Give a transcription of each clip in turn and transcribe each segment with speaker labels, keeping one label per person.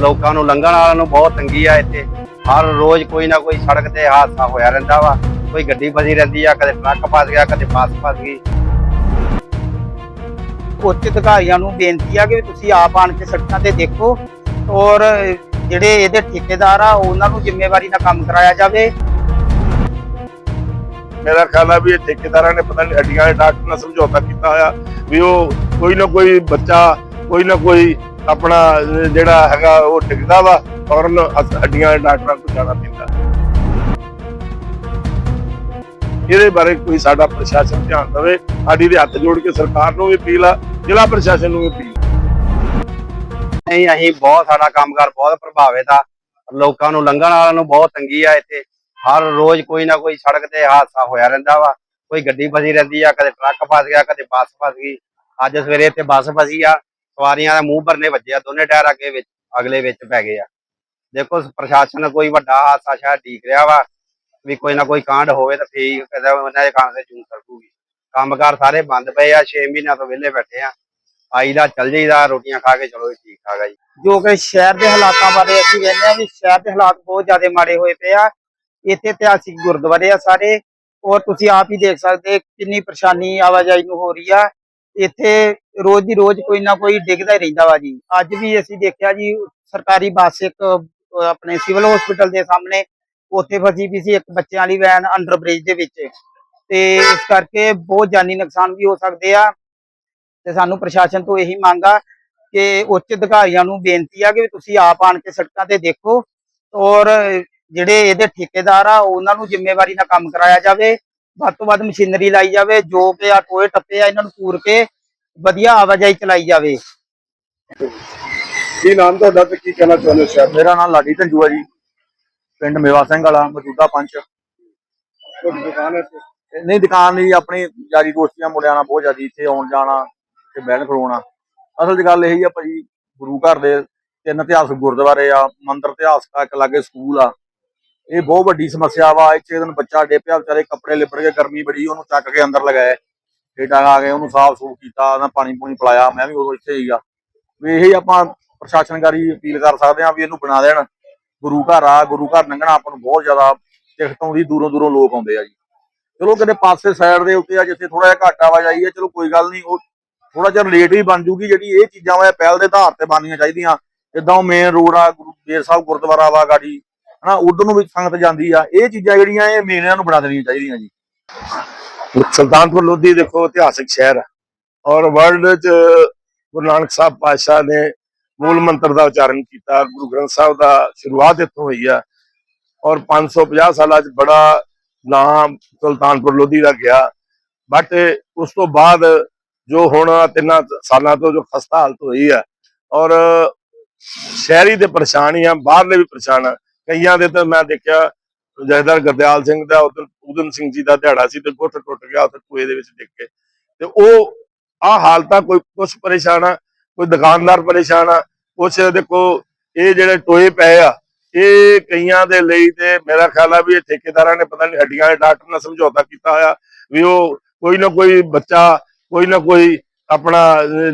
Speaker 1: ਲੋਕਾਂ ਨੂੰ ਲੰਘਣ ਵਾਲਿਆਂ ਨੂੰ ਬਹੁਤ ਤੰਗੀ ਆ ਇੱਥੇ। ਹਰ ਰੋਜ਼ ਕੋਈ ਨਾ ਕੋਈ ਸੜਕ ਤੇ ਹਾਦਸਾ ਹੋਇਆ ਰਹਿੰਦਾ ਵਾ। ਕੋਈ ਗੱਡੀ ਫਸੀ ਰਹਿੰਦੀ ਆ, ਕਦੇ ਟਰੱਕ ਫਸ ਗਿਆ, ਕਦੇ ਬੱਸ ਫਸ ਗਈ।
Speaker 2: ਉੱਚ ਅਧਿਕਾਰੀਆਂ ਨੂੰ ਬੇਨਤੀ ਆ ਕਿ ਤੁਸੀਂ ਆਪ ਆਣ ਕੇ ਸੜਕਾਂ ਤੇ ਦੇਖੋ ਔਰ ਜਿਹੜੇ ਇਹਦੇ ਠੇਕੇਦਾਰ ਆ, ਉਹਨਾਂ ਨੂੰ ਜ਼ਿੰਮੇਵਾਰੀ ਨਾਲ ਕੰਮ ਕਰਾਇਆ ਜਾਵੇ।
Speaker 3: ਮੇਰਾ ਖਿਆਲ ਆ ਵੀ ਇਹ ਠੇਕੇਦਾਰਾਂ ਨੇ ਪਤਾ ਨਹੀਂ ਹੱਡੀਆਂ ਦੇ ਡਾਕਟਰ ਨਾਲ ਸਮਝੌਤਾ ਕੀਤਾ ਹੋਇਆ ਵੀ ਉਹ ਕੋਈ ਨਾ ਕੋਈ ਬੱਚਾ, ਕੋਈ ਨਾ ਕੋਈ ਆਪਣਾ ਜਿਹੜਾ ਹੈਗਾ ਉਹ ਟਿਕਦਾ ਵਾ ਫੌਰਨ ਹੱਡੀਆਂ ਦੇ ਡਾਕਟਰਾਂ ਕੋਲ ਜਾਣਾ ਪੈਂਦਾ। ਇਹਦੇ ਬਾਰੇ ਕੋਈ ਸਾਡਾ ਪ੍ਰਸ਼ਾਸਨ ਧਿਆਨ ਦੇਵੇ, ਸਾਡੀ ਦੇ ਹੱਥ ਜੋੜ ਕੇ ਸਰਕਾਰ ਨੂੰ ਵੀ ਅਪੀਲ ਆ, ਜ਼ਿਲ੍ਹਾ ਪ੍ਰਸ਼ਾਸਨ ਨੂੰ ਵੀ ਅਪੀਲ।
Speaker 1: ਨਹੀਂ, ਅਸੀਂ ਬਹੁਤ, ਸਾਡਾ ਕੰਮਕਾਰ ਬਹੁਤ ਪ੍ਰਭਾਵਿਤ ਆ। ਲੋਕਾਂ ਨੂੰ ਲੰਘਣ ਵਾਲਿਆਂ ਨੂੰ ਬਹੁਤ ਤੰਗੀ ਆ ਇੱਥੇ। ਹਰ ਰੋਜ਼ ਕੋਈ ਨਾ ਕੋਈ ਸੜਕ ਤੇ ਹਾਦਸਾ ਹੋਇਆ ਰਹਿੰਦਾ ਵਾ। ਕੋਈ ਗੱਡੀ ਫਸੀ ਰਹਿੰਦੀ ਆ, ਕਦੇ ਟਰੱਕ ਫਸ ਗਿਆ, ਕਦੇ ਬੱਸ ਫਸ ਗਈ। ਅੱਜ ਸਵੇਰੇ ਇੱਥੇ ਬੱਸ ਫਸੀ ਆ। ਸਵਾਰੀਆਂ ਦੇ ਮੂੰਹ ਭਰਨੇ ਵੱਜੇ ਦੋਨੇ ਟਾਇਰ ਅੱਗੇ ਵਿੱਚ, ਅਗਲੇ ਵਿੱਚ ਪੈ ਗਏ ਆ। ਦੇਖੋ, ਪ੍ਰਸ਼ਾਸਨ ਕੋਈ ਵੱਡਾ ਹਾਦਸਾ ਸ਼ਾਇਦ ਢੀਕ ਰਿਹਾ ਵਾ, ਵੀ ਕੋਈ ਨਾ ਕੋਈ ਕਾਂਡ ਹੋਵੇ ਤਾਂ ਫੇਰ ਕਦੇ ਉਹਨਾਂ ਦੇ ਕਾਂਡ ਤੇ ਜੂਨ ਸਰਕੂਗੀ। ਕੰਮਕਾਰ ਸਾਰੇ ਬੰਦ ਪਏ ਆ 6 ਮਹੀਨਿਆਂ ਤੋਂ ਵਿਹਲੇ ਬੈਠੇ ਆ। ਆਈਦਾ ਚੱਲ ਜਾਈਦਾ, ਰੋਟੀਆਂ ਖਾ ਕੇ ਚਲੋ ਠੀਕ ਠਾਕ ਆ ਜੀ।
Speaker 2: ਜੋ ਕਿ ਸ਼ਹਿਰ ਦੇ ਹਾਲਾਤਾਂ ਬਾਰੇ ਅਸੀਂ ਕਹਿੰਦੇ ਆ ਵੀ ਸ਼ਹਿਰ ਦੇ ਹਾਲਾਤ ਬਹੁਤ ਜ਼ਿਆਦਾ ਮਾੜੇ ਹੋਏ ਪਏ ਆ। ਇੱਥੇ ਇਤਿਹਾਸਿਕ ਗੁਰਦੁਆਰੇ ਆ ਸਾਰੇ, ਔਰ ਤੁਸੀਂ ਆਪ ਹੀ ਦੇਖ ਸਕਦੇ, ਕਿੰਨੀ ਪਰੇਸ਼ਾਨੀ ਆਵਾਜਾਈ ਨੂੰ ਹੋ ਰਹੀ ਆ। ਇੱਥੇ ਰੋਜ਼ ਦੀ ਰੋਜ਼ ਕੋਈ ਨਾ ਕੋਈ ਡਿੱਗਦਾ ਹੀ ਰਹਿੰਦਾ ਵਾ ਜੀ। ਅੱਜ ਵੀ ਅਸੀਂ ਦੇਖਿਆ ਜੀ, ਸਰਕਾਰੀ ਬੱਸ ਇੱਕ ਆਪਣੇ ਸਿਵਲ ਹਸਪੀਟਲ ਦੇ ਸਾਹਮਣੇ, ਉੱਥੇ ਫਸੀ ਵੀ ਸੀ ਇੱਕ ਬੱਚਿਆਂ ਵਾਲੀ ਵੈਨ ਅੰਡਰ ਬ੍ਰਿਜ ਦੇ ਵਿੱਚ। ਤੇ ਇਸ ਕਰਕੇ ਬਹੁਤ ਜਾਨੀ ਨੁਕਸਾਨ ਵੀ ਹੋ ਸਕਦੇ ਆ। ਤੇ ਸਾਨੂੰ ਪ੍ਰਸ਼ਾਸਨ ਤੋਂ ਇਹੀ ਮੰਗ ਆ ਕਿ ਉੱਚ ਅਧਿਕਾਰੀਆਂ ਨੂੰ ਬੇਨਤੀ ਆ ਕਿ ਤੁਸੀਂ ਆਪ ਆਣ ਕੇ ਸੜਕਾਂ ਤੇ ਦੇਖੋ ਔਰ ਜਿਹੜੇ ਇਹਦੇ ਠੇਕੇਦਾਰ ਆ, ਉਹਨਾਂ ਨੂੰ ਜ਼ਿੰਮੇਵਾਰੀ ਨਾਲ ਕੰਮ ਕਰਾਇਆ ਜਾਵੇ। ਵੱਧ ਤੋਂ ਵੱਧ ਮਸ਼ੀਨਰੀ ਲਾਈ ਜਾਵੇ, ਜੋ ਕਿ ਆ ਟੋਏ ਟੱਪੇ ਆ ਇਹਨਾਂ ਨੂੰ ਪੂਰ ਕੇ ਵਧੀਆ ਆਵਾਜਾਈ ਚਲਾਈ ਜਾਵੇ।
Speaker 3: ਕੀ ਨਾਮ ਤੁਹਾਡਾ ਤੇ ਕੀ ਕਹਿਣਾ ਚਾਹੁੰਦੇ ਹੋ
Speaker 4: ਮੇਰਾ ਨਾਮ ਲਾਡੀ ਹੈ ਜੀ। ਪਿੰਡ ਮੇਵਾ ਸਿੰਘ ਵਾਲਾ ਮੌਜੂਦਾ ਪੰਚ।
Speaker 3: ਤੁਹਾਡੀ ਦੁਕਾਨ ਹੈ ਇੱਥੇ?
Speaker 4: ਨਹੀਂ ਦੁਕਾਨ ਨਹੀਂ ਆਪਣੀ ਯਾਰੀ ਦੋਸਤੀਆਂ ਮੁੰਡਿਆਂ ਨਾਲ ਬਹੁਤ ਜ਼ਿਆਦਾ ਇੱਥੇ ਆਉਣ ਜਾਣਾ ਤੇ ਬਹਿਣ ਖਲੋਣਾ। ਅਸਲ 'ਚ ਗੱਲ ਇਹੀ ਆ ਭਾਜੀ ਗੁਰੂ ਘਰ ਦੇ ਤਿੰਨ ਇਤਿਹਾਸਕ ਗੁਰਦੁਆਰੇ ਆ ਮੰਦਿਰ ਇਤਿਹਾਸਕ ਆ ਇੱਕ ਲਾਗੇ ਸਕੂਲ ਆ। ਇਹ ਬਹੁਤ ਵੱਡੀ ਸਮੱਸਿਆ ਵਾ ਇੱਥੇ ਦਿਨ ਬੱਚਾ ਡੇਪਿਆ ਵਿਚਾਰੇ ਕੱਪੜੇ ਲਿਬੜ ਕੇ ਗਰਮੀ ਬੜੀ ਉਹਨੂੰ ਚੱਕ ਕੇ ਅੰਦਰ ਲਗਾਏ ਬੇਟਾ ਆ ਕੇ ਉਹਨੂੰ ਸਾਫ਼ ਸੂਫ ਕੀਤਾ ਉਹਨਾਂ ਪਾਣੀ ਪੂਣੀ ਪਿਲਾਇਆ, ਮੈਂ ਵੀ ਉਦੋਂ ਇੱਥੇ ਹੀ ਆ। ਵੀ ਇਹੀ ਆਪਾਂ ਪ੍ਰਸ਼ਾਸਨਕਾਰੀ ਅਪੀਲ ਕਰ ਸਕਦੇ ਆ ਵੀ ਇਹਨੂੰ ਬਣਾ ਦੇਣ। ਗੁਰੂ ਘਰ ਆ, ਗੁਰੂ ਘਰ ਲੰਘਣਾ ਆਪਾਂ ਨੂੰ ਬਹੁਤ ਜ਼ਿਆਦਾ ਦਿੱਕਤ ਆਉਂਦੀ ਦੂਰੋਂ ਦੂਰੋਂ ਲੋਕ ਆਉਂਦੇ ਆ ਜੀ। ਚਲੋ ਕਿਤੇ ਪਾਸੇ ਸਾਈਡ ਦੇ ਉੱਤੇ ਆ, ਜਿੱਥੇ ਥੋੜਾ ਜਿਹਾ ਘੱਟ ਆਵਾਜਾਈ ਹੈ ਚਲੋ ਕੋਈ ਗੱਲ ਨਹੀਂ, ਉਹ ਥੋੜਾ ਜਿਹਾ ਲੇਟ ਵੀ ਬਣ ਜੂਗੀ ਜਿਹੜੀ ਇਹ ਚੀਜ਼ਾਂ ਵਾ ਪਹਿਲ ਦੇ ਆਧਾਰ ਤੇ ਬਣਨੀਆਂ ਚਾਹੀਦੀਆਂ। ਜਿੱਦਾਂ ਮੇਨ ਰੋਡ ਆ, ਗੁਰੂ ਦੇਰ ਸਾਹਿਬ ਗੁਰਦੁਆਰਾ ਵਾ ਗਾੜੀ ਹਨਾ, ਉਧਰ ਨੂੰ ਵੀ ਸੰਗਤ ਜਾਂਦੀ ਆ। ਇਹ ਚੀਜ਼ਾਂ ਜਿਹੜੀਆਂ ਇਹ ਮੇਨ ਨੂੰ ਬਣਾ ਦੇਣੀਆਂ ਚਾਹੀਦੀਆਂ ਜੀ।
Speaker 3: ਸੁਲਤਾਨਪੁਰ ਲੋਧੀ ਦੇਖੋ ਇਤਿਹਾਸਿਕ ਸ਼ਹਿਰ ਹੈ ਔਰ ਵਰਲਡ ਚ ਗੁਰੂ ਨਾਨਕ ਸਾਹਿਬ ਪਾਤਸ਼ਾਹ ਨੇ ਮੂਲ ਮੰਤਰ ਦਾ ਉਚਾਰਨ ਕੀਤਾ, ਗੁਰੂ ਗ੍ਰੰਥ ਸਾਹਿਬ ਦਾ ਸ਼ੁਰੂਆਤ ਇੱਥੋਂ ਹੋਈ ਹੈ ਔਰ 550 ਸਾਲਾਂ ਚ ਬੜਾ ਨਾਮ ਸੁਲਤਾਨਪੁਰ ਲੋਧੀ ਦਾ ਗਿਆ। ਬਟ ਉਸ ਤੋਂ ਬਾਅਦ ਜੋ ਹੁਣ ਤਿੰਨਾਂ ਸਾਲਾਂ ਤੋਂ ਜੋ ਖਸਤਾ ਹਾਲਤ ਹੋਈ ਹੈ ਔਰ ਸ਼ਹਿਰੀ ਤੇ ਪਰੇਸ਼ਾਨ ਹੀ ਆ, ਬਾਹਰਲੇ ਵੀ ਪਰੇਸ਼ਾਨ ਆ। ਕਈਆਂ ਦੇ ਤਾਂ ਮੈਂ ਦੇਖਿਆ ਜਥੇਦਾਰ ਗੁਰਦਿਆਲ ਸਿੰਘ ਦਾ ਉਦੋਂ ਊਧਮ ਸਿੰਘ ਜੀ ਦਾ ਦਿਹਾੜਾ ਸੀ ਤੇ ਗੁੱਟ ਟੁੱਟ ਗਿਆ ਉੱਥੇ ਕੂਏ ਦੇ ਵਿੱਚ ਡਿੱਗ ਕੇ। ਤੇ ਉਹ ਆ ਹਾਲਤਾਂ ਕੋਈ ਕੁਛ ਪਰੇਸ਼ਾਨ ਆ, ਕੋਈ ਦੁਕਾਨਦਾਰ ਪਰੇਸ਼ਾਨ ਆ, ਕੁਛ ਦੇਖੋ, ਇਹ ਜਿਹੜੇ ਟੋਏ ਪਏ ਆ, ਇਹ ਕਈਆਂ ਦੇ ਲਈ ਤੇ ਮੇਰਾ ਖਿਆਲ ਆ ਵੀ ਇਹ ਠੇਕੇਦਾਰਾਂ ਨੇ ਪਤਾ ਨਹੀਂ ਹੱਡੀਆਂ ਦੇ ਡਾਕਟਰ ਨਾਲ ਸਮਝੌਤਾ ਕੀਤਾ ਹੋਇਆ ਵੀ ਉਹ ਕੋਈ ਨਾ ਕੋਈ ਬੱਚਾ, ਕੋਈ ਨਾ ਕੋਈ ਆਪਣਾ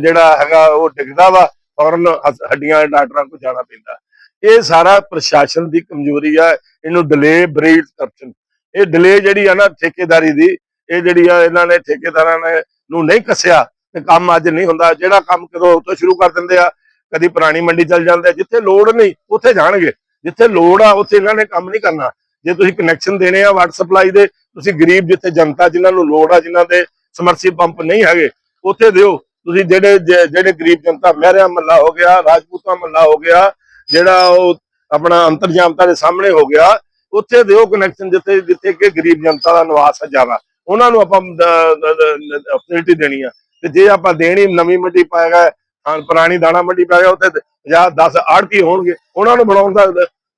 Speaker 3: ਜਿਹੜਾ ਹੈਗਾ ਉਹ ਡਿੱਗਦਾ ਵਾ, ਫੌਰਨ ਹੱਡੀਆਂ ਦੇ ਡਾਕਟਰਾਂ ਕੋਲ ਜਾਣਾ ਪੈਂਦਾ। ਇਹ ਸਾਰਾ ਪ੍ਰਸ਼ਾਸਨ ਦੀ ਕਮਜ਼ੋਰੀ ਆ, ਇਹਨੂੰ ਡਿਲੇ ਬਰੀਡ ਕਰਪਸ਼ਨ ਇਹ ਡਿਲੇ ਜਿਹੜੀ ਆ ਨਾ ਠੇਕੇਦਾਰੀ ਦੀ, ਇਹ ਜਿਹੜੀ ਆ ਇਹਨਾਂ ਨੇ ਠੇਕੇਦਾਰਾਂ ਨੇ ਨੂੰ ਨਹੀਂ ਕੱਸਿਆ ਤੇ ਕੰਮ ਅੱਜ ਨਹੀਂ ਹੁੰਦਾ। ਜਿਹੜਾ ਕੰਮ ਕਦੋਂ ਤੋਂ ਸ਼ੁਰੂ ਕਰ ਦਿੰਦੇ ਆ, ਕਦੀ ਪੁਰਾਣੀ ਮੰਡੀ ਚੱਲ ਜਾਂਦੇ ਜਿੱਥੇ ਲੋੜ ਨਹੀਂ, ਉੱਥੇ ਜਾਣਗੇ। ਜਿੱਥੇ ਲੋੜ ਆ, ਉੱਥੇ ਇਹਨਾਂ ਨੇ ਕੰਮ ਨਹੀਂ ਕਰਨਾ। ਜੇ ਤੁਸੀਂ ਕਨੈਕਸ਼ਨ ਦੇਣੇ ਆ ਵਾਟਰ ਸਪਲਾਈ ਦੇ, ਤੁਸੀਂ ਗਰੀਬ ਜਿੱਥੇ ਜਨਤਾ ਜਿਨ੍ਹਾਂ ਨੂੰ ਲੋੜ ਆ, ਜਿਨ੍ਹਾਂ ਦੇ ਸਮਰਸੀ ਪੰਪ ਨਹੀਂ ਹੈਗੇ, ਉੱਥੇ ਦਿਓ। ਤੁਸੀਂ ਜਿਹੜੇ ਜਿਹੜੇ ਗਰੀਬ ਜਨਤਾ, ਮਹਿਰਿਆ ਮੱਲਾ ਹੋ ਗਿਆ, ਰਾਜਪੂਤਾਂ ਮੱਲਾ ਹੋ ਗਿਆ ਜਿਹੜਾ ਉਹ ਆਪਣਾ ਅੰਤਰ ਅੰਤਰਜਾਮਤਾ ਦੇ ਸਾਹਮਣੇ ਹੋ ਗਿਆ, ਉੱਥੇ ਦਿਓ ਕਨੈਕਸ਼ਨ ਜਿੱਥੇ ਜਿੱਥੇ ਕਿ ਗਰੀਬ ਜਨਤਾ ਦਾ ਨਿਵਾਸ ਹੈ ਜ਼ਿਆਦਾ। ਉਹਨਾਂ ਨੂੰ ਆਪਾਂ ਫੈਸਿਲਿਟੀ ਦੇਣੀ ਆ। ਤੇ ਜੇ ਆਪਾਂ ਦੇਣੀ, ਨਵੀਂ ਮੰਡੀ ਪਾਏਗਾ ਹਾਂ ਪੁਰਾਣੀ ਦਾਣਾ ਮੰਡੀ ਪਾਏਗਾ ਉੱਥੇ 50 10 ਆੜਤੀ ਹੋਣਗੇ, ਉਹਨਾਂ ਨੂੰ ਬਣਾਉਣ ਦਾ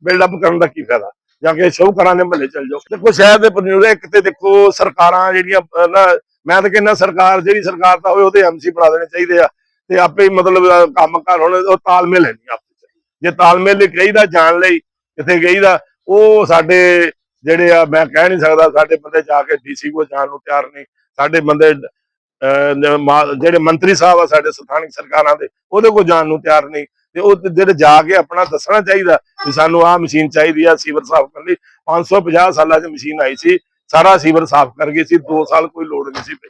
Speaker 3: ਬਿਲਡ ਅਪ ਕਰਨ ਦਾ ਕੀ ਫਾਇਦਾ? ਜਾਂ ਕਿ ਕਰਾਂ ਦੇ ਮਹੱਲੇ ਚੱਲ ਜਾਓ। ਦੇਖੋ ਸ਼ਹਿਰ ਦੇ ਪਨਿਊਰੇ ਇੱਕ ਤੇ ਦੇਖੋ ਸਰਕਾਰਾਂ ਜਿਹੜੀਆਂ ਨਾ, ਮੈਂ ਤਾਂ ਕਹਿੰਦਾ ਸਰਕਾਰ, ਜਿਹੜੀ ਸਰਕਾਰ ਤਾਂ ਹੋਵੇ ਉਹਦੇ ਐਮਸੀ ਬਣਾ ਦੇਣੇ ਚਾਹੀਦੇ ਆ। ਤੇ ਆਪੇ ਮਤਲਬ ਕੰਮ ਕਰ ਹੁਣ ਉਹ ਤਾਲਮੇਲ ਹੈ ਨਹੀਂ ਜੇ ਤਾਲਮੇਲ ਲਈ ਕਹੀਦਾ ਜਾਣ ਲਈ ਕਿਤੇ ਕਹੀਦਾ, ਉਹ ਸਾਡੇ ਜਿਹੜੇ ਆ, ਮੈਂ ਕਹਿ ਨਹੀਂ ਸਕਦਾ ਸਾਡੇ ਬੰਦੇ ਜਾ ਕੇ ਡੀਸੀ ਕੋ ਜਾਣ ਨੂੰ ਤਿਆਰ ਨਹੀਂ। ਸਾਡੇ ਬੰਦੇ ਜਿਹੜੇ ਮੰਤਰੀ ਸਾਹਿਬ ਆ ਸਾਡੇ ਸਥਾਨਕ ਸਰਕਾਰਾਂ ਦੇ, ਉਹਦੇ ਕੋ ਜਾਣ ਨੂੰ ਤਿਆਰ ਨਹੀਂ। ਤੇ ਉਹ ਜਿਹੜੇ ਜਾ ਕੇ ਆਪਣਾ ਦੱਸਣਾ ਚਾਹੀਦਾ ਵੀ ਸਾਨੂੰ ਆਹ ਮਸ਼ੀਨ ਚਾਹੀਦੀ ਆ ਸੀਵਰ ਸਾਫ਼ ਕਰਨ ਲਈ। 550 ਸਾਲਾਂ 'ਚ ਮਸ਼ੀਨ ਆਈ ਸੀ, ਸਾਰਾ ਸੀਵਰ ਸਾਫ਼ ਕਰ ਗਈ ਸੀ 2 ਸਾਲ ਕੋਈ ਲੋੜ ਨਹੀਂ ਸੀ ਪਈ।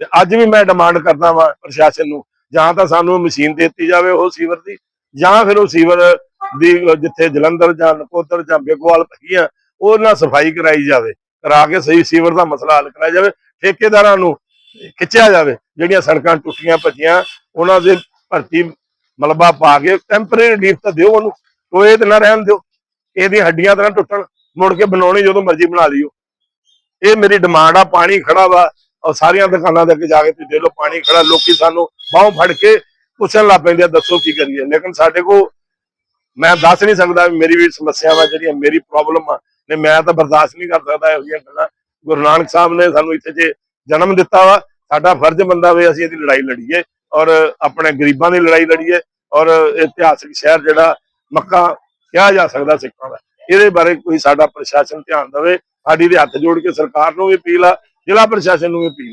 Speaker 3: ਤੇ ਅੱਜ ਵੀ ਮੈਂ ਡਿਮਾਂਡ ਕਰਦਾ ਵਾਂ ਪ੍ਰਸ਼ਾਸਨ ਨੂੰ, ਜਾਂ ਤਾਂ ਸਾਨੂੰ ਮਸ਼ੀਨ ਦੇ ਦਿੱਤੀ ਜਾਵੇ ਉਹ ਸੀਵਰ ਦੀ ਜਾਂ ਫਿਰ ਉਹ ਸੀਵਰ ਦੀ ਜਿੱਥੇ ਜਲੰਧਰ ਜਾਂ ਨਕੋਦਰ ਜਾਂ ਬੇਗਵਾਲ ਪਈਆਂ, ਉਹ ਨਾਲ ਸਫ਼ਾਈ ਕਰਾਈ ਜਾਵੇ, ਕਰਾ ਕੇ ਸਹੀ ਸੀਵਰ ਦਾ ਮਸਲਾ ਹੱਲ ਕਰਾਇਆ ਜਾਵੇ, ਠੇਕੇਦਾਰਾਂ ਨੂੰ ਖਿੱਚਿਆ ਜਾਵੇ, ਜਿਹੜੀਆਂ ਸੜਕਾਂ ਟੁੱਟੀਆਂ ਭੱਜੀਆਂ, ਉਹਨਾਂ ਦੇ ਭਰਤੀ ਮਲਬਾ ਪਾ ਕੇ ਟੈਂਪਰੇਰੀ ਰਿਲੀਫ ਤਾਂ ਦਿਓ ਉਹਨੂੰ ਟੋਏ ਤੇ ਨਾ ਰਹਿਣ ਦਿਓ, ਇਹਦੀਆਂ ਹੱਡੀਆਂ ਤਾਂ ਨਾ ਟੁੱਟਣ, ਮੁੜ ਕੇ ਬਣਾਉਣੀ ਜਦੋਂ ਮਰਜ਼ੀ ਬਣਾ ਲਿਓ। ਇਹ ਮੇਰੀ ਡਿਮਾਂਡ ਆ, ਪਾਣੀ ਖੜਾ ਵਾ, ਔਰ ਸਾਰੀਆਂ ਦੁਕਾਨਾਂ ਦੇ ਅੱਗੇ ਜਾ ਕੇ ਤੁਸੀਂ ਦੇਖ ਲਓ, ਪਾਣੀ ਖੜਾ, ਲੋਕੀ ਸਾਨੂੰ ਬਾਹੋਂ ਫੜ ਕੇ ਪੁੱਛਣ ਲੱਗ ਪੈਂਦੇ ਆ, ਦੱਸੋ ਕੀ ਕਰੀਏ? ਲੇਕਿਨ ਸਾਡੇ ਕੋ ਮੈਂ ਦੱਸ ਨਹੀਂ ਸਕਦਾ ਮੇਰੀ ਵੀ ਸਮੱਸਿਆਵਾਂ ਜਿਹੜੀਆਂ ਮੇਰੀ ਪ੍ਰੋਬਲਮ ਆ। ਨੇ ਮੈਂ ਤਾਂ ਬਰਦਾਸ਼ਤ ਨਹੀਂ ਕਰ ਸਕਦਾ ਇਹੋ ਜਿਹੀਆਂ ਗੱਲਾਂ। ਗੁਰੂ ਨਾਨਕ ਸਾਹਿਬ ਨੇ ਸਾਨੂੰ ਇੱਥੇ ਜੇ ਜਨਮ ਦਿੱਤਾ ਵਾ, ਸਾਡਾ ਫਰਜ਼ ਬੰਦਾ ਵੇ ਅਸੀਂ ਇਹਦੀ ਲੜਾਈ ਲੜੀਏ ਔਰ ਆਪਣੇ ਗਰੀਬਾਂ ਦੀ ਲੜਾਈ ਲੜੀਏ ਔਰ ਇਤਿਹਾਸਿਕ ਸ਼ਹਿਰ ਜਿਹੜਾ ਮੱਕਾ ਕਿਹਾ ਜਾ ਸਕਦਾ ਸਿੱਖਾਂ ਦਾ। ਇਹਦੇ ਬਾਰੇ ਕੋਈ ਸਾਡਾ ਪ੍ਰਸ਼ਾਸਨ ਧਿਆਨ ਦੇਵੇ, ਸਾਡੀ ਦੇ ਹੱਥ ਜੋੜ ਕੇ ਸਰਕਾਰ ਨੂੰ ਵੀ ਅਪੀਲ ਆ, ਜ਼ਿਲ੍ਹਾ ਪ੍ਰਸ਼ਾਸਨ ਨੂੰ ਵੀ ਅਪੀਲ